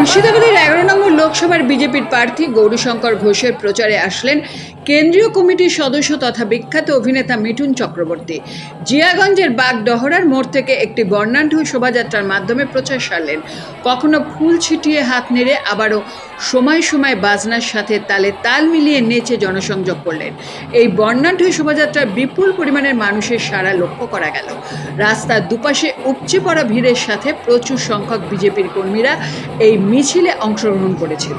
মুর্শিদাবাদের এগারো নম্বর লোকসভার বিজেপির প্রার্থী গৌরীশঙ্কর ঘোষের প্রচারে আসলেন কেন্দ্রীয় কমিটির সদস্য তথা বিখ্যাত অভিনেতা মিঠুন চক্রবর্তী। জিয়াগঞ্জের বাগডহরার মোড় থেকে একটি বর্ণাঢ্য শোভাযাত্রার মাধ্যমে প্রচার সারলেন। কখনো ফুল ছিটিয়ে হাত নেড়ে আবারও সময় সময় বাজনার সাথে তালে তাল মিলিয়ে নেচে জনসংযোগ করলেন। এই বর্ণাঢ্য শোভাযাত্রার বিপুল পরিমাণের মানুষের সারা লক্ষ্য করা গেল। রাস্তার দুপাশে উপচে পড়া ভিড়ের সাথে প্রচুর সংখ্যক বিজেপির কর্মীরা এই মিছিলে অংশগ্রহণ করেছিল।